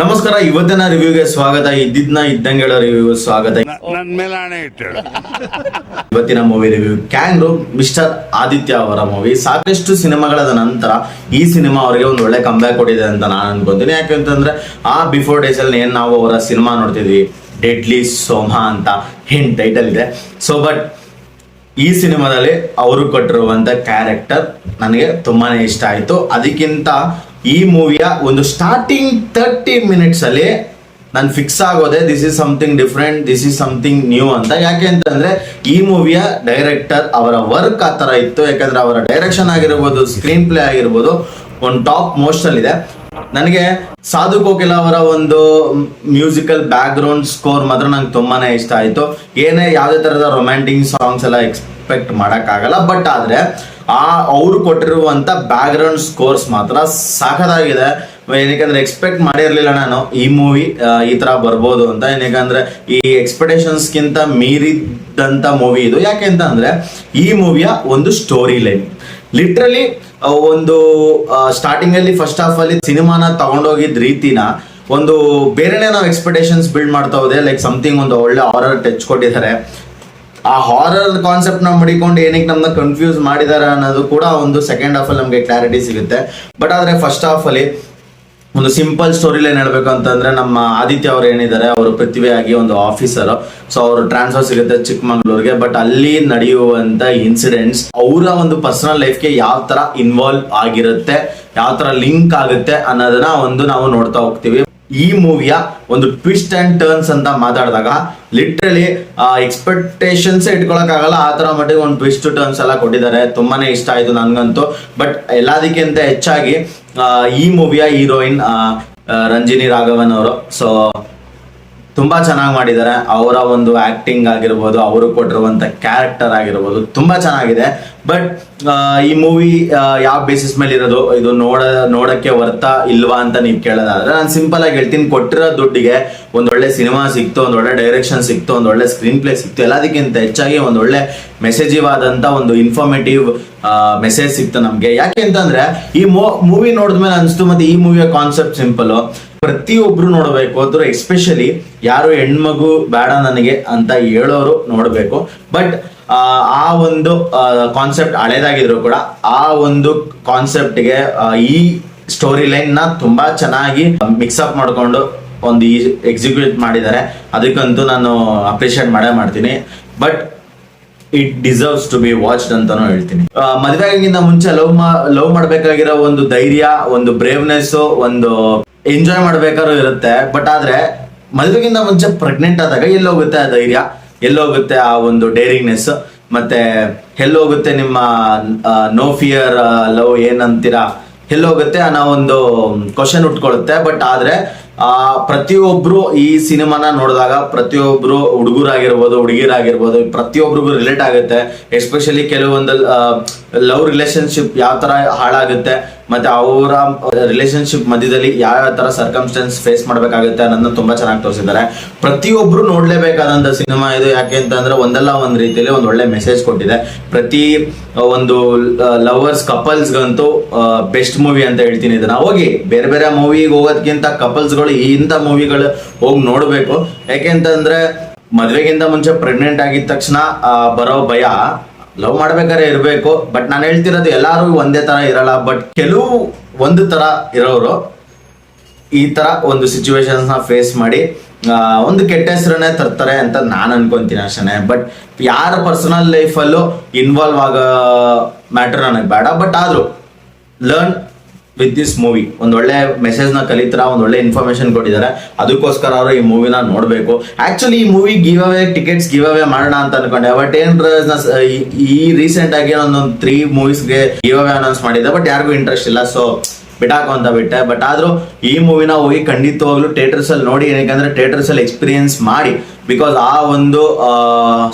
ನಮಸ್ಕಾರ ಇವತ್ತಿನ ರಿವ್ಯೂಗೆ ಸ್ವಾಗತ. ಇದ್ದಿದ್ನ ಇದ್ದಂಗೆಳ ರಿವ್ಯೂ ಸ್ವಾಗತ. ಇವತ್ತಿನ movie review Kangaroo mister Aditya ಅವರ ಮೂವಿ ಸಾಕಷ್ಟು ಸಿನಿಮಾಗಳಾದ ನಂತರ ಈ ಸಿನಿಮಾ ಅವರಿಗೆ ಒಂದು ಒಳ್ಳೆ ಕಂಬ್ಯಾಕ್ ಕೊಟ್ಟಿದೆ ಅಂತ ನಾನು ಅನ್ಕೊಂತೀನಿ. ಯಾಕೆಂತಂದ್ರೆ ಆ ಬಿಫೋರ್ ಡೇಸ್ ಅಲ್ಲಿ ಏನ್ ನಾವು ಅವರ ಸಿನಿಮಾ ನೋಡ್ತಿದ್ವಿ? ಡೆಡ್ಲಿ ಸೋಮ ಅಂತ ಹಿಂಟ್ ಟೈಟಲ್ ಇದೆ. ಸೊ ಬಟ್ ಈ ಸಿನಿಮಾದಲ್ಲಿ ಅವರು ಕೊಟ್ಟಿರುವಂತ ಕ್ಯಾರೆಕ್ಟರ್ ನನಗೆ ತುಂಬಾನೇ ಇಷ್ಟ ಆಯ್ತು. ಅದಕ್ಕಿಂತ ಈ ಮೂವಿಯ ಒಂದು ಸ್ಟಾರ್ಟಿಂಗ್ ತರ್ಟಿ ಮಿನಿಟ್ಸ್ ಅಲ್ಲಿ ನಾನು ಫಿಕ್ಸ್ ಆಗೋದೆ this is something different this is something new ಅಂತ. ಯಾಕೆ ಅಂತಂದ್ರೆ, ಈ ಮೂವಿಯ ಡೈರೆಕ್ಟರ್ ಅವರ ವರ್ಕ್ ಆ ತರ ಇತ್ತು. ಯಾಕಂದ್ರೆ ಅವರ ಡೈರೆಕ್ಷನ್ ಆಗಿರ್ಬೋದು ಸ್ಕ್ರೀನ್ ಪ್ಲೇ ಆಗಿರ್ಬೋದು ಒಂದು ಟಾಪ್ ಮೋಸ್ಟ್ ಅಲ್ಲಿ ಇದೆ ನನಗೆ ಸಾಧು ಕೋಕಿಲ ಅವರ ಒಂದು ಮ್ಯೂಸಿಕಲ್ ಬ್ಯಾಕ್ ಗ್ರೌಂಡ್ ಸ್ಕೋರ್ ಮಾತ್ರ ನಂಗೆ ತುಂಬಾನೇ ಇಷ್ಟ ಆಯ್ತು. ಏನೇ ಯಾವುದೇ ತರದ ರೊಮ್ಯಾಂಟಿಕ್ ಸಾಂಗ್ಸ್ ಎಲ್ಲ ಎಕ್ಸ್ಪೆಕ್ಟ್ ಮಾಡೋಕ್ಕಾಗಲ್ಲ ಬಟ್ ಆದರೆ ಆ ಅವರು ಕೊಟ್ಟಿರುವಂಥ ಬ್ಯಾಕ್ ಗ್ರೌಂಡ್ ಸ್ಕೋರ್ಸ್ ಮಾತ್ರ ಸಾಕದಾಗಿದೆ ಏನಕ್ಕೆ ಎಕ್ಸ್ಪೆಕ್ಟ್ ಮಾಡಿರಲಿಲ್ಲ ನಾನು ಈ ಮೂವಿ ಈ ತರ ಬರ್ಬೋದು ಅಂತ. ಏನಕ್ಕೆ ಈ ಎಕ್ಸ್ಪೆಕ್ಟೇಷನ್ಸ್ಗಿಂತ ಮೀರಿದಂತ ಮೂವಿ ಇದು. ಯಾಕೆ ಅಂತ ಅಂದ್ರೆ ಈ ಮೂವಿಯ ಒಂದು ಸ್ಟೋರಿ ಲೈನ್ ಲಿಟ್ರಲಿ ಒಂದು ಸ್ಟಾರ್ಟಿಂಗ್ ಅಲ್ಲಿ ಫಸ್ಟ್ ಹಾಫ್ ಅಲ್ಲಿ ಸಿನಿಮಾನ ತಗೊಂಡೋಗಿದ್ ರೀತಿನ ಒಂದು ಬೇರೆನೆ ನಾವು ಎಕ್ಸ್ಪೆಕ್ಟೇಷನ್ಸ್ ಬಿಲ್ಡ್ ಮಾಡ್ತಾ ಹೋದೆ ಲೈಕ್ ಸಮಥಿಂಗ್ ಒಂದು ಒಳ್ಳೆ ಆರ್ಡರ್ ಟಚ್ ಕೊಟ್ಟಿದ್ದಾರೆ. ಆ ಹಾರರ್ ಕಾನ್ಸೆಪ್ಟ್ನ ಮಡಿಕೊಂಡು ಏನಕ್ಕೆ ನಮ್ಮನ್ನ ಕನ್ಫ್ಯೂಸ್ ಮಾಡಿದಾರ ಅನ್ನೋದು ಕೂಡ ಒಂದು ಸೆಕೆಂಡ್ ಹಾಫ್ ಅಲ್ಲಿ ನಮಗೆ ಕ್ಲಾರಿಟಿ ಸಿಗುತ್ತೆ. ಬಟ್ ಆದ್ರೆ ಫಸ್ಟ್ ಹಾಫ್ ಅಲ್ಲಿ ಒಂದು ಸಿಂಪಲ್ ಸ್ಟೋರಿ ಲೈನ್ ಹೇಳ್ಬೇಕು ಅಂತಂದ್ರೆ ನಮ್ಮ ಆದಿತ್ಯ ಅವ್ರು ಏನಿದ್ದಾರೆ, ಅವರು ಪೃಥ್ವಿಯಾಗಿ ಒಂದು ಆಫೀಸರ್ ಸೊ ಅವರು ಟ್ರಾನ್ಸ್ಫರ್ ಸಿಗುತ್ತೆ ಚಿಕ್ಕಮಂಗ್ಳೂರ್ಗೆ. ಬಟ್ ಅಲ್ಲಿ ನಡೆಯುವಂತ ಇನ್ಸಿಡೆಂಟ್ಸ್ ಅವರ ಒಂದು ಪರ್ಸನಲ್ ಲೈಫ್ಗೆ ಯಾವ ತರ ಇನ್ವಾಲ್ವ್ ಆಗಿರುತ್ತೆ ಯಾವ ತರ ಲಿಂಕ್ ಆಗುತ್ತೆ ಅನ್ನೋದನ್ನ ಒಂದು ನಾವು ನೋಡ್ತಾ ಹೋಗ್ತೀವಿ. ಈ ಮೂವಿಯ ಒಂದು ಟ್ವಿಸ್ಟ್ ಅಂಡ್ ಟರ್ನ್ಸ್ ಅಂತ ಮಾತಾಡಿದಾಗ ಲಿಟ್ರಲಿ ಎಕ್ಸ್ಪೆಕ್ಟೇಷನ್ಸ್ ಇಟ್ಕೊಳಕ್ಕಾಗಲ್ಲ, ಆ ತರ ಮಟ್ಟಿಗೆ ಒಂದು ಟ್ವಿಸ್ಟ್ ಟರ್ನ್ಸ್ ಎಲ್ಲ ಕೊಟ್ಟಿದ್ದಾರೆ. ತುಂಬಾನೇ ಇಷ್ಟ ಆಯ್ತು ನನ್ಗಂತೂ. ಬಟ್ ಎಲ್ಲದಕ್ಕಿಂತ ಹೆಚ್ಚಾಗಿ ಈ ಮೂವಿಯ ಹೀರೋಯಿನ್ ರಂಜಿನಿ ರಾಘವನ್ ಅವರು. ಸೊ ತುಂಬಾ ಚೆನ್ನಾಗಿ ಮಾಡಿದ್ದಾರೆ ಅವರ ಒಂದು ಆಕ್ಟಿಂಗ್ ಆಗಿರ್ಬೋದು, ಅವರು ಕೊಟ್ಟಿರುವಂತ ಕ್ಯಾರೆಕ್ಟರ್ ಆಗಿರ್ಬೋದು, ತುಂಬಾ ಚೆನ್ನಾಗಿದೆ. ಬಟ್ ಈ ಮೂವಿ ಯಾವ ಬೇಸಿಸ್ ಮೇಲೆ ಇರೋದು ಇದು ನೋಡ, ನೋಡಕ್ಕೆ ವರ್ತ ಇಲ್ವಾ ಅಂತ ನೀವು ಕೇಳೋದಾದ್ರೆ, ನಾನು ಸಿಂಪಲ್ ಆಗಿ ಹೇಳ್ತೀನಿ. ಕೊಟ್ಟಿರೋ ದುಡ್ಡಿಗೆ ಒಂದೊಳ್ಳೆ ಸಿನಿಮಾ ಸಿಕ್ತು ಒಂದೊಳ್ಳೆ ಡೈರೆಕ್ಷನ್ ಸಿಕ್ತು ಒಂದೊಳ್ಳೆ ಸ್ಕ್ರೀನ್ ಪ್ಲೇ ಸಿಕ್ತು, ಎಲ್ಲದಕ್ಕಿಂತ ಹೆಚ್ಚಾಗಿ ಒಂದೊಳ್ಳೆ ಮೆಸೇಜಿವ್ ಆದಂತ ಒಂದು ಇನ್ಫಾರ್ಮೇಟಿವ್ ಮೆಸೇಜ್ ಸಿಕ್ತು ನಮ್ಗೆ. ಯಾಕೆ ಅಂತಂದ್ರೆ, ಈ ಮೂವಿ ನೋಡಿದ್ಮೇಲೆ ಅನಿಸ್ತು ಮತ್ತೆ ಈ ಮೂವಿಯ ಕಾನ್ಸೆಪ್ಟ್ ಸಿಂಪಲ್ ಪ್ರತಿಯೊಬ್ರು ನೋಡಬೇಕು ಅಂದ್ರೆ ಎಸ್ಪೆಷಲಿ ಯಾರು ಹೆಣ್ಮಗು ಬೇಡ ನನಗೆ ಅಂತ ಹೇಳೋರು ನೋಡಬೇಕು. ಬಟ್ ಆ ಒಂದು ಕಾನ್ಸೆಪ್ಟ್ ಹಳೇದಾಗಿದ್ರು ಕೂಡ ಆ ಒಂದು ಕಾನ್ಸೆಪ್ಟ್ಗೆ ಈ ಸ್ಟೋರಿ ಲೈನ್ನ ತುಂಬಾ ಚೆನ್ನಾಗಿ ಮಿಕ್ಸ್ ಅಪ್ ಮಾಡ್ಕೊಂಡು ಒಂದು ಎಕ್ಸಿಕ್ಯೂಟ್ ಮಾಡಿದ್ದಾರೆ. ಅದಕ್ಕಂತೂ ನಾನು ಅಪ್ರಿಷಿಯೇಟ್ ಮಾಡೇ ಮಾಡ್ತೀನಿ. But it deserves to be watched ಅಂತಾನು ಹೇಳ್ತೀನಿ. ಮದುವೆ ಆಗಿಂತ ಮುಂಚೆ ಲವ್ ಲವ್ ಮಾಡ್ಬೇಕಾಗಿರೋ ಒಂದು ಧೈರ್ಯ, ಒಂದು ಬ್ರೇವ್ನೆಸ್ ಒಂದು ಎಂಜಾಯ್ ಮಾಡ್ಬೇಕಾದ್ರೂ ಇರುತ್ತೆ. ಬಟ್ ಆದ್ರೆ ಮದುವೆಗಿಂತ ಮುಂಚೆ ಪ್ರೆಗ್ನೆಂಟ್ ಆದಾಗ ಎಲ್ಲೋಗುತ್ತೆ ಆ ಧೈರ್ಯ? ಎಲ್ಲೋಗುತ್ತೆ ಆ ಒಂದು ಡೇರಿಂಗ್ನೆಸ್ ಮತ್ತೆ ಎಲ್ಲೋಗುತ್ತೆ ನಿಮ್ಮ ನೋ ಫಿಯರ್ ಲವ್ ಏನಂತೀರಾ? ಎಲ್ಲೋಗುತ್ತೆ ಅನ್ನೋ ಒಂದು ಕ್ವಶನ್ ಉಟ್ಕೊಳ್ಳುತ್ತೆ ಬಟ್ ಆದ್ರೆ ಆ, ಪ್ರತಿಯೊಬ್ರು ಈ ಸಿನಿಮಾನ ನೋಡಿದಾಗ ಪ್ರತಿಯೊಬ್ರು ಹುಡುಗರಾಗಿರ್ಬೋದು ಹುಡುಗಿರಾಗಿರ್ಬೋದು ಪ್ರತಿಯೊಬ್ರಿಗೂ ರಿಲೇಟ್ ಆಗುತ್ತೆ. ಎಸ್ಪೆಷಲಿ ಕೆಲವೊಂದು ಲವ್ ರಿಲೇಶನ್ಶಿಪ್ ಯಾವ ತರ ಹಾಳಾಗುತ್ತೆ, ಮತ್ತೆ ಅವರ ರಿಲೇಶನ್ಶಿಪ್ ಮಧ್ಯದಲ್ಲಿ ಯಾವ ಯಾವ ತರ ಸರ್ಕಮ್ಸ್ಟೆನ್ಸ್ ಫೇಸ್ ಮಾಡ್ಬೇಕಾಗುತ್ತೆ ಅನ್ನೋದನ್ನ ತುಂಬಾ ಚೆನ್ನಾಗಿ ತೋರಿಸಿದ್ದಾರೆ. ಪ್ರತಿಯೊಬ್ರು ನೋಡ್ಲೇಬೇಕಾದಂತ ಸಿನಿಮಾ ಇದು ಯಾಕೆ ಅಂತಂದ್ರೆ ಒಂದಲ್ಲ ಒಂದ್ ರೀತಿಯಲ್ಲಿ ಒಂದು ಒಳ್ಳೆ ಮೆಸೇಜ್ ಕೊಟ್ಟಿದೆ. ಪ್ರತಿ ಒಂದು ಲವರ್ಸ್ ಕಪಲ್ಸ್ಗಂತೂ ಬೆಸ್ಟ್ ಮೂವಿ ಅಂತ ಹೇಳ್ತೀನಿ ಇದನ್ನ. ಹೋಗಿ, ಬೇರೆ ಬೇರೆ ಮೂವಿಗೆ ಹೋಗೋದಕ್ಕಿಂತ ಕಪಲ್ಸ್ಗಳು ಇಂಥ ಮೂವಿಗಳು ಹೋಗಿ ನೋಡಬೇಕು. ಯಾಕೆಂತಂದ್ರೆ ಮದುವೆಗಿಂತ ಮುಂಚೆ ಪ್ರೆಗ್ನೆಂಟ್ ಆಗಿದ ತಕ್ಷಣ ಬರೋ ಭಯ. ಲವ್ ಮಾಡ್ಬೇಕಾದ್ರೆ ಇರಬೇಕು ಬಟ್ ನಾನು ಹೇಳ್ತಿರೋದು ಎಲ್ಲರೂ ಒಂದೇ ತರ ಇರಲ್ಲ ಬಟ್ ಕೆಲವು ಒಂದು ತರ ಇರೋರು ಈ ತರ ಒಂದು ಸಿಚುವೇಶನ್ಸ್ನ ಫೇಸ್ ಮಾಡಿ ಒಂದು ಕೆಟ್ಟ ಹೆಸರನ್ನೇ ತರ್ತಾರೆ ಅಂತ ನಾನು ಅನ್ಕೊಂತೀನಿ ಅಷ್ಟೇ ಬಟ್ ಯಾರ ಪರ್ಸನಲ್ ಲೈಫಲ್ಲೂ ಇನ್ವಾಲ್ವ್ ಆಗೋ ಮ್ಯಾಟರ್ ನನಗೆ ಬೇಡ. ಬಟ್ ಆದರೂ ಲರ್ನ್ ವಿತ್ ದಿಸ್ ಮೂವಿ ಒಂದು ಒಳ್ಳೆ ಮೆಸೇಜ್ನ ಕಲಿತರ, ಒಂದು ಒಳ್ಳೆ ಇನ್ಫಾರ್ಮೇಶನ್ ಕೊಟ್ಟಿದ್ದಾರೆ. ಅದಕ್ಕೋಸ್ಕರ ಅವರು ಈ ಮೂವಿನ ನೋಡಬೇಕು. ಆಕ್ಚುಲಿ ಈ movie give away tickets give away ಮಾಡೋಣ ಅಂತ ಅನ್ಕೊಂಡೆ. ಬಟ್ ಏನ್ ಈ- ರೀಸೆಂಟ್ ಆಗಿ ಒಂದೊಂದು ತ್ರೀ ಮೂವೀಸ್ಗೆ ಗಿವ್ ಅವೇ ಅನೌನ್ಸ್ ಮಾಡಿದ್ದೆ. ಬಟ್ ಯಾರಿಗೂ ಇಂಟ್ರೆಸ್ಟ್ ಇಲ್ಲ ಸೊ ಬಿಟಾಕು ಅಂತ ಬಿಟ್ಟೆ. ಬಟ್ ಆದ್ರೂ ಈ ಮೂವಿನ ಹೋಗಿ ಖಂಡಿತವಾಗ್ಲೂ ಥಿಯೇಟರ್ಸ್ ಅಲ್ಲಿ ನೋಡಿ ಏನಕ್ಕೆ ಥಿಯೇಟರ್ಸ್ ಅಲ್ಲಿ ಎಕ್ಸ್ಪೀರಿಯನ್ಸ್ ಮಾಡಿ. ಬಿಕಾಸ್ ಆ ಒಂದು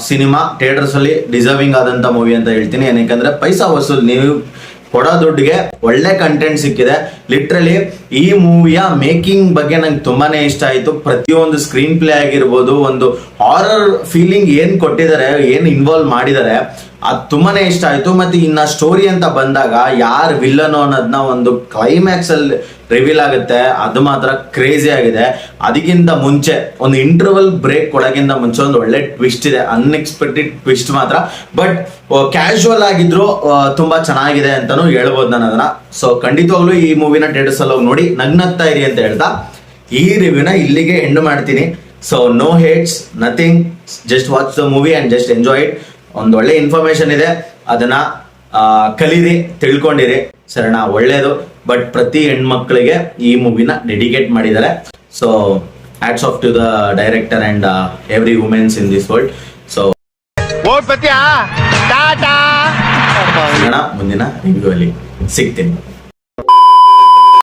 ಸಿನಿಮಾ ಥಿಯೇಟರ್ಸ್ ಅಲ್ಲಿ ಡಿಸರ್ವಿಂಗ್ ಆದಂತ ಮೂವಿ ಅಂತ ಹೇಳ್ತೀನಿ. ಏನಕ್ಕೆ ಪೈಸಾ ವಸೂಲ್, ನೀವು ಕೊಡೋ ದುಡ್ಡಿಗೆ ಒಳ್ಳೆ ಕಂಟೆಂಟ್ ಸಿಕ್ಕಿದೆ. ಲಿಟ್ರಲಿ ಈ ಮೂವಿಯ ಮೇಕಿಂಗ್ ಬಗ್ಗೆ ನಂಗೆ ತುಂಬಾನೇ ಇಷ್ಟ ಆಯ್ತು. ಪ್ರತಿಯೊಂದು ಸ್ಕ್ರೀನ್ ಪ್ಲೇ ಆಗಿರ್ಬೋದು, ಒಂದು ಹಾರರ್ ಫೀಲಿಂಗ್ ಏನು ಕೊಟ್ಟಿದ್ದಾರೆ, ಏನು ಇನ್ವಾಲ್ವ್ ಮಾಡಿದ್ದಾರೆ, ಅದು ತುಂಬಾನೇ ಇಷ್ಟ ಆಯ್ತು. ಮತ್ತೆ ಇನ್ನ ಸ್ಟೋರಿ ಅಂತ ಬಂದಾಗ ಯಾರು ವಿಲ್ಲನು ಅನ್ನೋದನ್ನ ಒಂದು ಕ್ಲೈಮ್ಯಾಕ್ಸ್ ಅಲ್ಲಿ ರಿವೀಲ್ ಆಗುತ್ತೆ, ಅದು ಮಾತ್ರ ಕ್ರೇಜಿ ಆಗಿದೆ. ಅದಕ್ಕಿಂತ ಮುಂಚೆ, ಒಂದು ಇಂಟರ್ವಲ್ ಬ್ರೇಕ್ ಕೊಡೋಕ್ಕಿಂತ ಮುಂಚೆ ಒಂದು ಒಳ್ಳೆ ಟ್ವಿಸ್ಟ್ ಇದೆ ಅನ್ಎಕ್ಸ್ಪೆಕ್ಟೆಡ್ ಟ್ವಿಸ್ಟ್ ಮಾತ್ರ. ಬಟ್ ಕ್ಯಾಶುವಲ್ ಆಗಿದ್ರು ತುಂಬಾ ಚೆನ್ನಾಗಿದೆ ಅಂತಾನು ಹೇಳ್ಬೋದು ನಾನು ಅದನ್ನ. ಸೊ ಖಂಡಿತವಾಗ್ಲೂ ಈ ಮೂವಿನ ಥಿಯೇಟರ್ಸ್ ಅಲ್ಲಿ ಹೋಗಿ ನೋಡಿ, ನಗ್ನಗ್ತಾ ಇರಿ ಅಂತ ಹೇಳ್ತಾ, ಈ ರಿವ್ಯೂನ ಇಲ್ಲಿಗೆ ಎಂಡ್ ಮಾಡ್ತೀನಿ. So no hates nothing just watch the movie and just enjoy it ಒಂದು ಒಳ್ಳೆ ಇನ್ಫಾರ್ಮೇಶನ್ ಇದೆ, ಅದನ್ನ ಕಲೀರಿ, ತಿಳ್ಕೊಂಡಿರಿ. ಸರಿನಾ? ಒಳ್ಳೇದು. ಬಟ್ ಪ್ರತಿ ಹೆಣ್ಮಕ್ಳಿಗೆ ಈ ಮೂವಿನ ಡೆಡಿಕೇಟ್ ಮಾಡಿದ್ದಾರೆ. So hats off to the director and every womens in this world so ಮುಂದಿನ ರಿವ್ಯೂ ಅಲ್ಲಿ ಸಿಗ್ತೀನಿ.